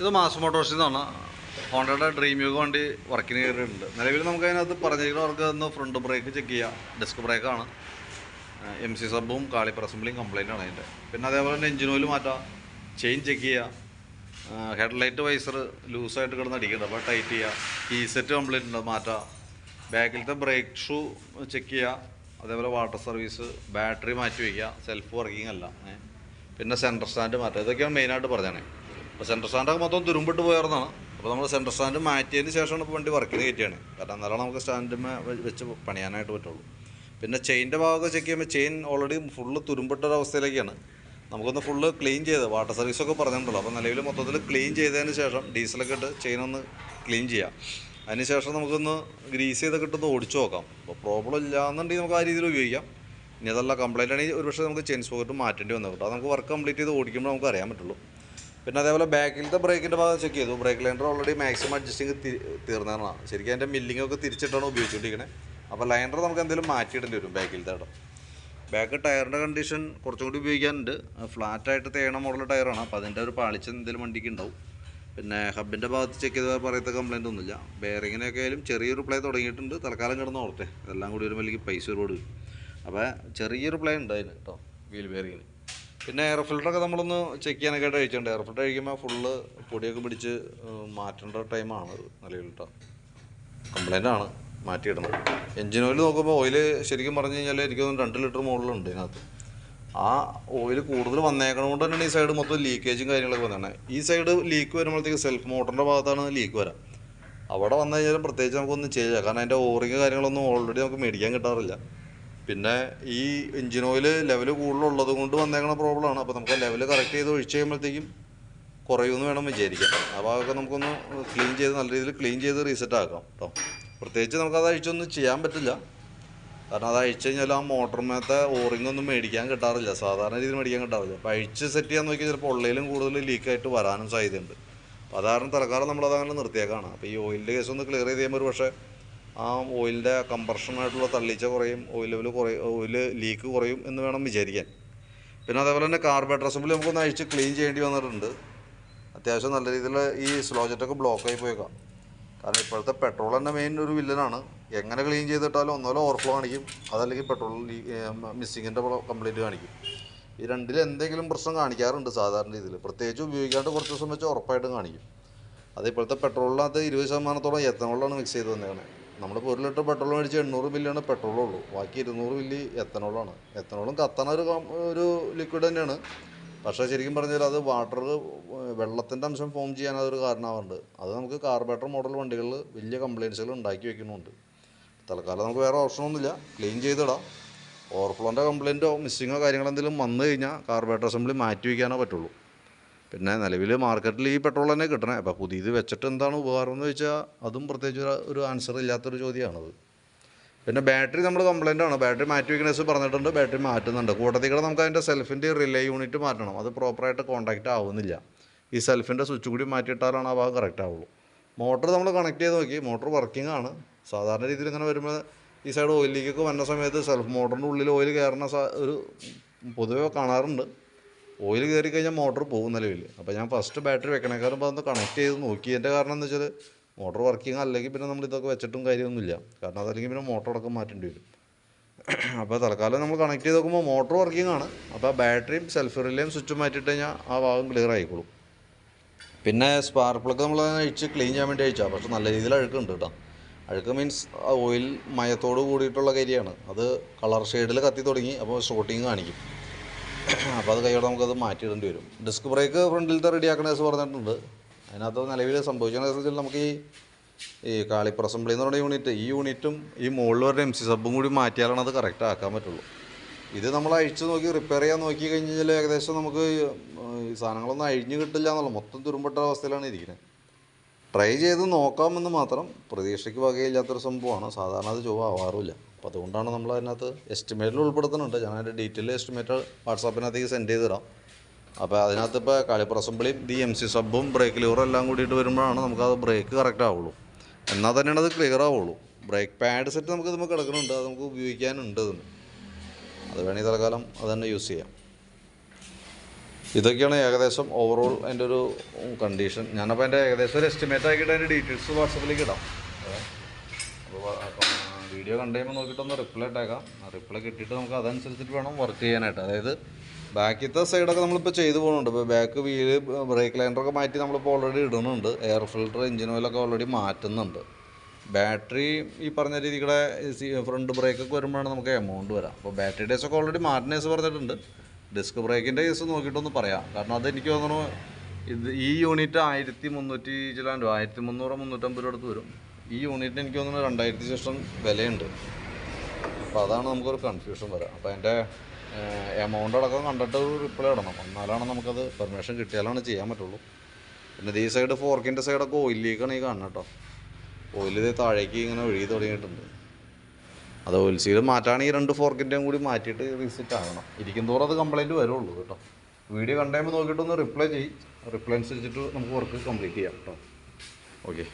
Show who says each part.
Speaker 1: ഇത് മാസ് മോട്ടോഴ്സിൽ നിന്നാണ്. ഹോണ്ടയുടെ ഡ്രീം യുഗ വണ്ടി വർക്കിന് കയറിയിട്ടുണ്ട്. നിലവിൽ നമുക്ക് അതിനകത്ത് പറഞ്ഞിരിക്കുന്ന അവർക്ക് ഒന്ന് ഫ്രണ്ട് ബ്രേക്ക് ചെക്ക് ചെയ്യാം. ഡിസ്ക് ബ്രേക്കാണ് എം സി സബും കാളിപ്പർ അസംബ്ലിയും കംപ്ലൈന്റ് ആണ് അതിന്റെ. പിന്നെ അതേപോലെ തന്നെ എഞ്ചിൻ ഓയിൽ മാറ്റാം. ചെയിൻ ചെക്ക് ചെയ്യുക ഹെഡ്ലൈറ്റ് വൈസർ ലൂസായിട്ട് കിടന്ന് അടിക്കുന്നത് അപ്പോൾ ടൈറ്റ് ചെയ്യുക ഈ സെറ്റ് കംപ്ലൈന്റ് ഉണ്ട് മാറ്റാം. ബാക്കിലത്തെ ബ്രേക്ക് ഷൂ ചെക്ക് ചെയ്യുക അതേപോലെ വാട്ടർ സർവീസ് ബാറ്ററി മാറ്റി വയ്ക്കുക സെൽഫ് വർക്കിംഗ് അല്ല. പിന്നെ സെന്റർ സ്റ്റാൻഡ് മാറ്റുക ഇതൊക്കെയാണ് മെയിനായിട്ട് പറഞ്ഞത്. അപ്പോൾ സെന്റർ സ്റ്റാൻഡൊക്കെ മൊത്തം തുരുമ്പിട്ട് പോയിരുന്നതാണ്. അപ്പോൾ നമ്മൾ സെന്റർ സ്റ്റാൻഡ് മാറ്റിയതിന് ശേഷമാണ് ഇപ്പോൾ വണ്ടി വർക്കിന് കയറ്റിയാണ്. കാരണം എന്നാലാണ് നമുക്ക് സ്റ്റാൻഡിമേ വെച്ച് പണിയാനായിട്ട് പറ്റുള്ളൂ. പിന്നെ ചെയിന്റെ ഭാഗമൊക്കെ ചെക്ക് ചെയ്യുമ്പോൾ ചെയിൻ ഓൾറെഡി ഫുള്ള് തുരുമ്പിട്ട ഒരു അവസ്ഥയിലേക്കാണ് നമുക്കൊന്ന് ഫുള്ള് ക്ലീൻ ചെയ്ത് വാട്ടർ സർവീസൊക്കെ പറഞ്ഞിട്ടുണ്ടല്ലോ. അപ്പോൾ നിലവിൽ മൊത്തത്തിൽ ക്ലീൻ ചെയ്തതിന് ശേഷം ഡീസലൊക്കെ ഇട്ട് ചെയിൻ ഒന്ന് ക്ലീൻ ചെയ്യാം. അതിനുശേഷം നമുക്കൊന്ന് ഗ്രീസ് ചെയ്തൊക്കെ ഇട്ടൊന്ന് ഓടിച്ചു നോക്കാം. അപ്പോൾ പ്രോബ്ലം ഇല്ലാന്നുണ്ടെങ്കിൽ നമുക്ക് ആ രീതിയിൽ ഉപയോഗിക്കാം. ഇനി അതല്ല കംപ്ലൈന്റ് ആണെങ്കിൽ ഒരുപക്ഷെ നമുക്ക് ചെയിൻ സ്പോക്കറ്റ് മാറ്റേണ്ടി വന്നു. കേട്ടോ അത് നമുക്ക് വർക്ക് കംപ്ലീറ്റ് ചെയ്ത് ഓടിക്കുമ്പോൾ നമുക്ക് അറിയാൻ പറ്റുള്ളൂ. പിന്നെ അതേപോലെ ബാക്കിലത്തെ ബ്രേക്കിന്റെ ഭാഗം ചെക്ക് ചെയ്തു. Brake liner already maximum adjusting തീർന്നതാണ്. ശരിക്കും അതിന്റെ മില്ലിംഗ് ഒക്കെ തിരിച്ചിട്ടാണ് ഉപയോഗിച്ചുകൊണ്ടിരിക്കുന്നത് അപ്പോൾ ലൈനർ നമുക്ക് എന്തെങ്കിലും മാറ്റിയിടേണ്ടി വരും ബാക്കിലത്തെ ഇടം ബാക്ക് ടയറിന്റെ കണ്ടീഷൻ കുറച്ചും കൂടി ഉപയോഗിക്കാനുണ്ട്. ഫ്ലാറ്റായിട്ട് തേയണ മോഡൽ ടയറാണ് അപ്പോൾ അതിന്റെ ഒരു പാളിച്ച എന്തെങ്കിലും വണ്ടിക്ക് ഉണ്ടാവും. പിന്നെ ഹബിന്റെ ഭാഗത്ത് ചെക്ക് ചെയ്താൽ പറയത്ത കംപ്ലൈന്റ് ഒന്നുമില്ല. ബെയറിങ്ങിനൊക്കെ ആയാലും ചെറിയൊരു പ്ലേ തുടങ്ങിയിട്ടുണ്ട്. തൽക്കാലം കിടന്ന് ഓർത്തെ. ഇതെല്ലാം കൂടി വരുമ്പോൾ പൈസ ഒരുപാട് അപ്പോൾ ചെറിയൊരു പ്ലേ ഉണ്ട് അതിന് കേട്ടോ വീൽ ബെയറിങ്ങിന് പിന്നെ എയർ ഫിൽറ്ററൊക്കെ നമ്മളൊന്ന് ചെക്ക് ചെയ്യാനൊക്കെ ആയിട്ട് അഴിച്ചിട്ടുണ്ട് എയർ ഫിൽട്ടർ കഴിക്കുമ്പോൾ ഫുള്ള് പൊടിയൊക്കെ പിടിച്ച് മാറ്റേണ്ട ടൈമാണ് നിലവിൽ കേട്ടോ കംപ്ലൈന്റ് ആണ് മാറ്റിയിടണം എഞ്ചിൻ ഓയിൽ നോക്കുമ്പോൾ ഓയിൽ ശരിക്കും പറഞ്ഞു കഴിഞ്ഞാൽ എനിക്ക് തോന്നുന്നു രണ്ട് ലിറ്റർ മുകളിലുണ്ട് ഇതിനകത്ത്. ആ ഓയിൽ കൂടുതൽ വന്നേക്കണ കൊണ്ട് തന്നെയാണ് ഈ സൈഡ് മൊത്തം ലീക്കേജും കാര്യങ്ങളൊക്കെ വന്നതാണ് ഈ സൈഡ് ലീക്ക് വരുമ്പോഴത്തേക്ക് സെൽഫ് മോട്ടറിന്റെ ഭാഗത്താണ് ലീക്ക് വരാം. അവിടെ വന്നു കഴിഞ്ഞാലും പ്രത്യേകിച്ച് നമുക്കൊന്നും ചെയ്യാം. കാരണം അതിന്റെ ഓറിങ് കാര്യങ്ങളൊന്നും ഓൾറെഡി നമുക്ക് മേടിക്കാൻ കിട്ടാറില്ല. പിന്നെ ഈ എഞ്ചിൻ ഓയിൽ ലെവൽ കൂടുതലുള്ളത് കൊണ്ട് വന്നേക്കണ പ്രോബ്ലമാണ് അപ്പോൾ നമുക്ക് ലെവൽ കറക്റ്റ് ചെയ്ത് ഒഴിച്ച് കഴിയുമ്പോഴത്തേക്കും കുറയുമെന്ന് വേണം വിചാരിക്കാം ആ ഭാഗമൊക്കെ നമുക്കൊന്ന് ക്ലീൻ ചെയ്ത് നല്ല രീതിയിൽ ക്ലീൻ ചെയ്ത് റീസെറ്റ് ആക്കാം കേട്ടോ പ്രത്യേകിച്ച് നമുക്കത് അഴിച്ചൊന്നും ചെയ്യാൻ പറ്റില്ല. കാരണം അത് അഴിച്ചു കഴിഞ്ഞാൽ ആ മോട്ടറിനകത്തെ ഓറിംഗ് ഒന്നും മേടിക്കാൻ കിട്ടാറില്ല. സാധാരണ രീതിയിൽ മേടിക്കാൻ കിട്ടാറില്ല. അപ്പോൾ അഴിച്ച് സെറ്റ് ചെയ്യാൻ നോക്കിയാൽ ചിലപ്പോൾ ഉള്ളതിലും കൂടുതൽ ലീക്കായിട്ട് വരാനും സാധ്യതയുണ്ട്. അപ്പോൾ അതാരണം തൽക്കാലം നമ്മളത് അങ്ങനെ നിർത്തിയേക്കാണ്. അപ്പോൾ ഈ ഓയിലിന്റെ കേസ് ഒന്ന് ക്ലിയർ ചെയ്ത് കഴിയുമ്പോൾ ഒരു പക്ഷേ ആ ഓയിലിന്റെ കംപ്രഷനായിട്ടുള്ള തള്ളിച്ച കുറയും ഓയിൽ ലെവൽ കുറയും ഓയിൽ ലീക്ക് കുറയും എന്ന് വേണം വിചാരിക്കാൻ. പിന്നെ അതേപോലെ തന്നെ കാർബേറ്റർ അസംബ്ലി നമുക്കൊന്ന് അഴിച്ച് ക്ലീൻ ചെയ്യേണ്ടി വന്നിട്ടുണ്ട്. അത്യാവശ്യം നല്ല രീതിയിൽ ഈ സ്ലോ ജെറ്റൊക്കെ ബ്ലോക്കായി പോയേക്കാം. കാരണം ഇപ്പോഴത്തെ പെട്രോൾ തന്നെ മെയിൻ ഒരു വില്ലനാണ് എങ്ങനെ ക്ലീൻ ചെയ്തിട്ടാലും ഒന്നുമല്ല ഓവർഫ്ലോ കാണിക്കും. അതല്ലെങ്കിൽ പെട്രോൾ മിസ്സിങ്ങിന്റെ കംപ്ലീറ്റ് കാണിക്കും. ഈ രണ്ടിൽ എന്തെങ്കിലും പ്രശ്നം കാണിക്കാറുണ്ട് സാധാരണ രീതിയിൽ. പ്രത്യേകിച്ച് ഉപയോഗിക്കാണ്ട് കുറച്ച് ദിവസം വെച്ച് ഉറപ്പായിട്ടും കാണിക്കും. അത് ഇപ്പോഴത്തെ പെട്രോളിനകത്ത് ഇരുപത് ശതമാനത്തോളം എത്തനോളാണ് മിക്സ് ചെയ്ത് വന്നേക്കണേ നമ്മളിപ്പോൾ ഒരു ലിറ്റർ പെട്രോൾ മേടിച്ച് എണ്ണൂറ് മില്ലാണ് പെട്രോളേ ഉള്ളൂ. ബാക്കി ഇരുന്നൂറ് മില്ലി എത്തനോളാണ്. എത്തനോളും കത്തണ ഒരു ഒരു ലിക്വിഡ് തന്നെയാണ്. പക്ഷേ ശരിക്കും പറഞ്ഞാൽ അത് വാട്ടർ വെള്ളത്തിന്റെ അംശം ഫോം ചെയ്യാൻ അതൊരു കാരണമാവുന്നുണ്ട് അത് നമുക്ക് കാർബേറ്റർ മോഡൽ വണ്ടികളിൽ വലിയ കംപ്ലയിൻസുകൾ ഉണ്ടാക്കി വെക്കുന്നുണ്ട്. തൽക്കാലം നമുക്ക് വേറെ ഓപ്ഷനൊന്നുമില്ല ക്ലീൻ ചെയ്തിടാം. ഓവർഫ്ലോന്റെ കംപ്ലയിന്റോ മിസ്സിങ്ങോ കാര്യങ്ങളോ എന്തെങ്കിലും വന്നു കഴിഞ്ഞാൽ കാർബേറ്റർ അസംബ്ലി മാറ്റി വയ്ക്കാനേ പറ്റുള്ളൂ. പിന്നെ നിലവിൽ മാർക്കറ്റിൽ ഈ പെട്രോൾ തന്നെ കിട്ടണേ. അപ്പോൾ പുതിയത് വെച്ചിട്ട് എന്താണ് ഉപകാരം എന്ന് വെച്ചാൽ അതും പ്രത്യേകിച്ച് ഒരു- ആൻസർ ഇല്ലാത്തൊരു ചോദ്യമാണത്. പിന്നെ ബാറ്ററി നമ്മൾ കംപ്ലൈന്റ് ആണ്. ബാറ്ററി മാറ്റി വെക്കണേസ് പറഞ്ഞിട്ടുണ്ട്. ബാറ്ററി മാറ്റുന്നുണ്ട്. കൂട്ടത്തിൽ കൂടെ നമുക്ക് അതിന്റെ സെൽഫിന്റെ റിലേ യൂണിറ്റ് മാറ്റണം. അത് പ്രോപ്പറായിട്ട് കോൺടാക്റ്റ് ആവുന്നില്ല. ഈ സെൽഫിന്റെ സ്വിച്ച് കൂടി മാറ്റിയിട്ടാലാണ് ആ ഭാഗം കറക്റ്റ് ആവുള്ളൂ. മോട്ടർ നമ്മൾ കണക്ട് ചെയ്ത് നോക്കി. മോട്ടർ വർക്കിംഗ് ആണ്. സാധാരണ രീതിയിൽ ഇങ്ങനെ വരുമ്പോൾ ഈ സൈഡ് ഓയിൽ വന്ന സമയത്ത് സെൽഫ് മോട്ടറിന്റെ ഉള്ളിൽ ഓയിൽ കയറുന്ന ഒരു പൊതുവെ കാണാറുണ്ട്. ഓയിൽ കയറി കഴിഞ്ഞാൽ മോട്ടർ പോകും നിലവിൽ അപ്പോൾ ഞാൻ ഫസ്റ്റ് ബാറ്ററി വെക്കണേക്കാളും അതൊന്ന് കണക്ട് ചെയ്ത് നോക്കിയതിന്റെ കാരണം എന്ന് വെച്ചാൽ മോട്ടർ വർക്കിംഗ് അല്ലെങ്കിൽ പിന്നെ നമ്മൾ ഇതൊക്കെ വെച്ചിട്ടും കാര്യമൊന്നുമില്ല കാരണം അതല്ലെങ്കിൽ പിന്നെ മോട്ടർ അടക്കം മാറ്റേണ്ടി വരും. അപ്പോൾ തൽക്കാലം നമ്മൾ കണക്ട് ചെയ്ത് നോക്കുമ്പോൾ മോട്ടർ വർക്കിംഗ് ആണ്. അപ്പോൾ ബാറ്ററിയും സെൽഫ് റിലേയും സ്വിച്ചും മാറ്റിയിട്ട് കഴിഞ്ഞാൽ ആ ഭാഗം ക്ലിയർ ആയിക്കോളും. പിന്നെ സ്പാർക്ക് പ്ലഗ് നമ്മൾ അഴിച്ച് ക്ലീൻ ചെയ്യാൻ വേണ്ടി അഴിച്ചാൽ പക്ഷെ നല്ല രീതിയിൽ അഴുക്കുണ്ട് കേട്ടോ. അഴുക്ക് മീൻസ് ഓയിൽ മയത്തോട് കൂടിയിട്ടുള്ള കരിയാണ്. അത് കളർ ഷെയ്ഡിൽ കത്തി തുടങ്ങി. അപ്പോൾ ഷോട്ടിങ് കാണിക്കും. അപ്പോൾ അത് കൈയോടെ നമുക്കത് മാറ്റിയിടേണ്ടി വരും. ഡിസ്ക് ബ്രേക്ക് ഫ്രണ്ടിലത്തെ റെഡി ആക്കണ കേസ് പറഞ്ഞിട്ടുണ്ട്. അതിനകത്ത് നിലവിൽ സംഭവിക്കുന്ന കേസ് വെച്ചാൽ നമുക്ക് ഈ ഈ കാളിപ്പർ അസംബ്ലി എന്ന് പറയുന്ന യൂണിറ്റ് ഈ യൂണിറ്റും ഈ മുകളിൽ വരുന്ന എം സി സബും കൂടി മാറ്റിയാലാണ് അത് കറക്റ്റ് ആക്കാൻ പറ്റുള്ളൂ. ഇത് നമ്മൾ അഴിച്ച് നോക്കി റിപ്പയർ ചെയ്യാൻ നോക്കി കഴിഞ്ഞ് കഴിഞ്ഞാൽ ഏകദേശം നമുക്ക് ഈ സാധനങ്ങളൊന്നും അഴിഞ്ഞ് കിട്ടില്ല എന്നുള്ള. മൊത്തം തുരുമ്പെട്ട അവസ്ഥയിലാണ് ഇരിക്കുന്നത് ട്രൈ ചെയ്ത് നോക്കാമെന്ന് മാത്രം പ്രതീക്ഷയ്ക്ക് വകയില്ലാത്തൊരു സംഭവമാണ്. സാധാരണ അത് ചൊവ്വ ആവാറുമില്ല. അപ്പോൾ അതുകൊണ്ടാണ് നമ്മൾ അതിനകത്ത് എസ്റ്റിമേറ്റിൽ ഉൾപ്പെടുത്തുന്നുണ്ട്. ഞാൻ അതിന്റെ ഡീറ്റെയിൽ എസ്റ്റിമേറ്റ് വാട്സാപ്പിനകത്തേക്ക് സെൻഡ് ചെയ്ത് തരാം അപ്പോൾ അതിനകത്ത് ഇപ്പോൾ അസംബ്ലിയും ദി എം സി സബും ബ്രേക്ക് ലിവറും എല്ലാം കൂടിയിട്ട് വരുമ്പോഴാണ് നമുക്കത് ബ്രേക്ക് കറക്റ്റ് ആവുള്ളൂ. എന്നാൽ തന്നെയാണ് അത് ക്ലിയർ ആവുള്ളൂ. ബ്രേക്ക് പാഡ് സെറ്റ് നമുക്ക് നമുക്ക് കിടക്കുന്നുണ്ട്. അത് നമുക്ക് ഉപയോഗിക്കാനുണ്ട് ഇതിന് അത് വേണമെങ്കിൽ തൽക്കാലം അത് തന്നെ യൂസ് ചെയ്യാം. ഇതൊക്കെയാണ് ഏകദേശം ഓവറോൾ എന്റെ ഒരു കണ്ടീഷൻ ഞാനപ്പോൾ എന്റെ ഏകദേശം ഒരു എസ്റ്റിമേറ്റ് ആക്കിയിട്ട് അതിന്റെ ഡീറ്റെയിൽസ് വാട്സപ്പിലേക്ക് ഇടാം. അപ്പോൾ വീഡിയോ കണ്ടു കഴിയുമ്പോൾ നോക്കിയിട്ടൊന്ന് റിപ്ലൈ ഇട്ടേക്കാം. റിപ്ലൈ കിട്ടിയിട്ട് നമുക്ക് അതനുസരിച്ചിട്ട് വേണം വർക്ക് ചെയ്യാനായിട്ട്. അതായത് ബാക്കിലത്തെ സൈഡൊക്കെ നമ്മളിപ്പോൾ ചെയ്തു പോകുന്നുണ്ട്. ഇപ്പോൾ ബാക്ക് വീൽ ബ്രേക്ക് ലൈനറൊക്കെ മാറ്റി നമ്മളിപ്പോൾ ഓൾറെഡി ഇടുന്നുണ്ട്. എയർ ഫിൽറ്റർ എഞ്ചിൻ ഓയിലൊക്കെ ഓൾറെഡി മാറ്റുന്നുണ്ട്. ബാറ്ററി ഈ പറഞ്ഞ രീതിയുടെ ഫ്രണ്ട് ബ്രേക്കൊക്കെ വരുമ്പോഴാണ് നമുക്ക് എമൗണ്ട് വരാം. അപ്പോൾ ബാറ്ററി ഡേസ് ഒക്കെ ഓൾറെഡി മാറ്റുന്ന കേസ് പറഞ്ഞിട്ടുണ്ട്. ഡിസ്ക് ബ്രേക്കിന്റെ കേസ് നോക്കിയിട്ടൊന്ന് പറയാം. കാരണം അതെനിക്ക് തോന്നുന്നു ഇത് ഈ യൂണിറ്റ് ആയിരത്തി മുന്നൂറ്റി ചിലാൻ രൂപ ആയിരത്തി മുന്നൂറ് മുന്നൂറ്റമ്പത് രൂപ അടുത്ത് വരും. ഈ യൂണിറ്റിന് എനിക്ക് തോന്നുന്നു രണ്ടായിരത്തി ശേഷം വിലയുണ്ട്. അപ്പോൾ അതാണ് നമുക്കൊരു കൺഫ്യൂഷൻ വരാം. അപ്പോൾ അതിന്റെ എമൗണ്ട് അടക്കം കണ്ടിട്ട് ഒരു റിപ്ലൈ ഇടണം. എന്നാലാണ് നമുക്കത് പെർമിഷൻ കിട്ടിയാലാണ് ചെയ്യാൻ പറ്റുള്ളൂ. പിന്നെ ഈ സൈഡ് ഫോർക്കിന്റെ സൈഡൊക്കെ ഓയിൽ ലീക്കാണ് ഈ കാണുന്നത് കേട്ടോ ഓയിൽ ഇത് താഴേക്ക് ഇങ്ങനെ ഒഴുകി തുടങ്ങിയിട്ടുണ്ട്. അത് ഓയിൽ സീൽ മാറ്റാണെങ്കിൽ രണ്ട് ഫോർക്കിന്റെയും കൂടി മാറ്റിയിട്ട് റീസെറ്റ് ആകണം ഇരിക്കും തോറും അത് കംപ്ലൈന്റ് വരുള്ളൂ കേട്ടോ. വീഡിയോ കണ്ടുമ്പോൾ നോക്കിയിട്ടൊന്ന് റിപ്ലൈ ചെയ്യും. റിപ്ലൈ അനുസരിച്ചിട്ട് നമുക്ക് വർക്ക് കംപ്ലീറ്റ് ചെയ്യാം കേട്ടോ ഓക്കെ